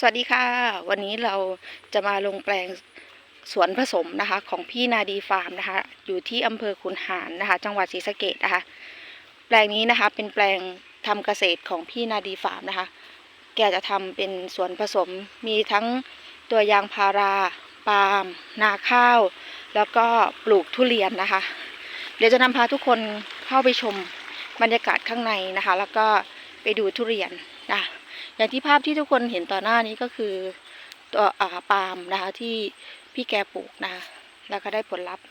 สวัสดีค่ะ วันนี้เราจะมาลงแปลงสวนผสมนะคะ ของพี่นาดีฟาร์มนะคะ อยู่ที่อำเภอขุนหารนะคะ จังหวัดศรีสะเกษนะคะ แปลงนี้นะคะเป็นแปลงทำเกษตรของพี่นาดีฟาร์มนะคะ แกจะทำเป็นสวนผสมมีทั้งตัวยางพาราปาล์มนาข้าว แล้วก็ปลูกทุเรียนนะคะ เดี๋ยวจะนำพาทุกคนเข้าไปชมบรรยากาศข้างในนะคะ แล้วก็ไปดูทุเรียน นะอย่างที่ภาพที่ทุกคนเห็นต่อหน้านี้ก็คือตัวอ่าปาล์มนะคะที่พี่แกปลูกนะคะแล้วก็ได้ผลลัพธ์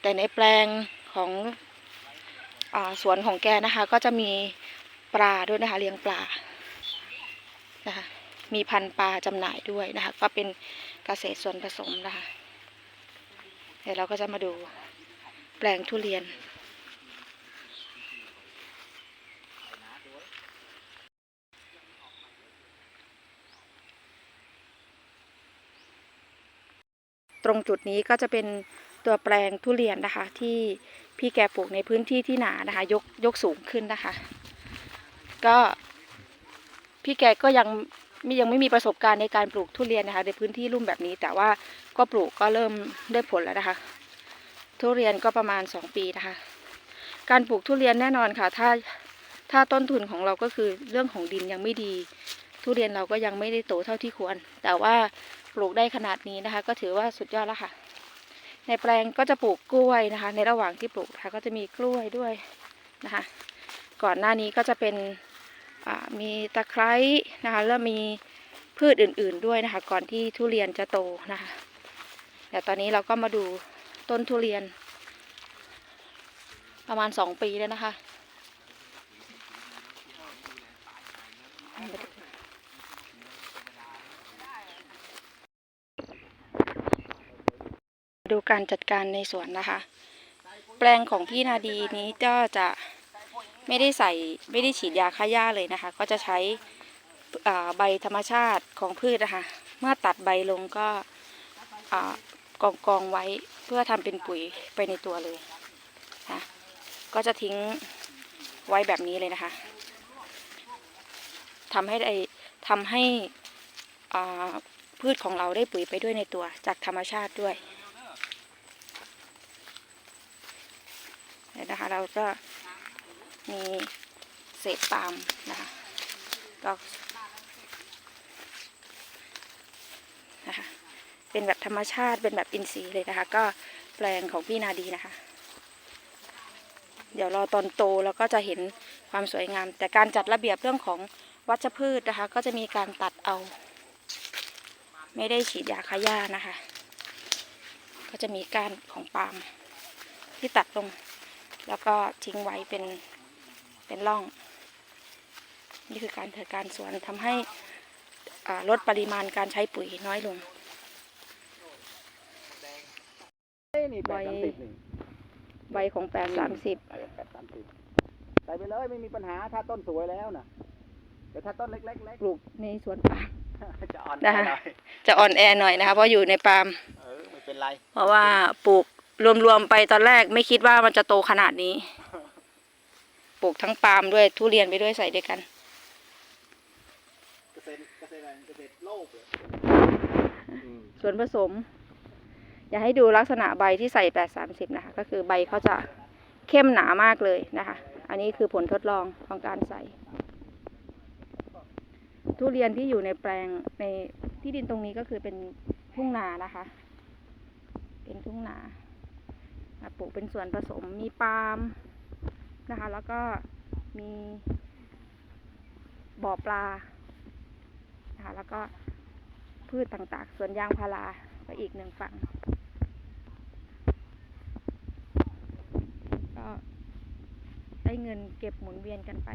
แต่ในแปลงของอาสวนของแกนะคะ ก็จะมีปลาด้วยนะคะเลี้ยงปลานะคะมีพันปลาจำหน่ายด้วยนะคะ ก็เป็นเกษตรส่วนผสมนะคะเดี๋ยวเราก็จะมาดูแปลงทุเรียน รงจุดนี้ก็จะเป็นตัวแปลงทุเรียนนะคะ ที่พี่แกปลูกในพื้นที่ที่หนานะคะ ยกยกสูงขึ้นนะคะ ก็พี่แกก็ยังมียังไม่มีประสบการณ์ในการปลูกทุเรียนนะคะ ในพื้นที่ลุ่มแบบนี้ แต่ว่าก็ปลูกก็เริ่มได้ผลแล้วนะคะ ทุเรียนก็ประมาณสองปีนะคะ การปลูกทุเรียนแน่นอนค่ะ ถ้าถ้าต้นทุนของเราก็คือเรื่องของดินยังไม่ดี ทุเรียนเราก็ยังไม่ได้โตเท่าที่ควร แต่ว่าปลูกได้ขนาดนี้นะคะ ก็ถือว่าสุดยอดแล้วค่ะ ในแปลงก็จะปลูกกล้วยนะคะ ในระหว่างที่ปลูกนะคะก็จะมีกล้วยด้วยนะคะ ก่อนหน้านี้ก็จะเป็นมีตะไคร้นะคะแล้วมีพืชอื่น ๆด้วยนะคะ ก่อนที่ทุเรียนจะโตนะคะเดี๋ยวตอนนี้เราก็มาดูต้นทุเรียน ประมาณสองปีแล้วนะคะ ดูการจัดการในสวนนะคะ แปลงของพี่นาดีนี้ก็จะไม่ได้ใส่ไม่ได้ฉีดยาฆ่าหญ้าเลยนะคะ ก็จะใช้ใบธรรมชาติของพืชนะคะเมื่อตัดใบลงก็กองกองไว้เพื่อทำเป็นปุ๋ยไปในตัวเลยนะก็จะทิ้งไว้แบบนี้เลยนะคะทำให้ได้ทำให้พืชของเราได้ปุ๋ยไปด้วยในตัวจากธรรมชาติด้วย เดี๋ยว นะคะ เราก็มีเศษปาล์มนะคะก็นะคะเป็นแบบธรรมชาติเป็นแบบอินทรีย์เลยนะคะ ก็แปลงของพี่นาดีนะคะ เดี๋ยวรอตอนโตแล้วก็จะเห็นความสวยงาม แต่การจัดระเบียบเรื่องของวัชพืชนะคะ ก็จะมีการตัดเอา ไม่ได้ฉีดยาฆ่าหญ้านะคะ ก็จะมีกานของปาล์มที่ตัดลง แล้วก็ทิ้งไว้เป็นเป็นร่อง นี่คือการจัดการสวนทำให้อ่าลดปริมาณการใช้ปุ๋ยน้อยลงนี่ใบแปดสามสิบนี่ใบของแปดสามสิบแปดสามสิบใส่ไปเลยไม่มีปัญหาถ้าต้นสวยแล้วนะแต่ถ้าต้นเล็กๆเล็กปลูกในสวนปาล์มจะอ่อนนะคะหน่อยจะอ่อนแอหน่อยนะคะเพราะอยู่ในปาล์มเออไม่เป็นไรเพราะว่าปลูก รวมๆไปตอนแรกไม่คิดว่ามันจะโตขนาดนี้ ปลูกทั้งปาล์มด้วยทุเรียนไปด้วยใส่ด้วยกัน เกษตรเกษตรอะไรเกษตรโลกเหรออืมส่วนผสม อยากให้ดูลักษณะใบที่ใส่แปดสามสิบนะคะ ก็คือใบเขาจะเข้มหนามากเลยนะคะ อันนี้คือผลทดลองของการใส่ ทุเรียนที่อยู่ในแปลงในที่ดินตรงนี้ก็คือเป็นทุ่งนานะคะ เป็นทุ่งนา ปลูกเป็นส่วนผสมมีปาล์มนะคะ แล้วก็มีบ่อปลานะคะแล้วก็พืชต่างๆ สวนยางพาราก็อีกหนึ่งฝั่ง ก็ได้เงินเก็บหมุนเวียนกันไป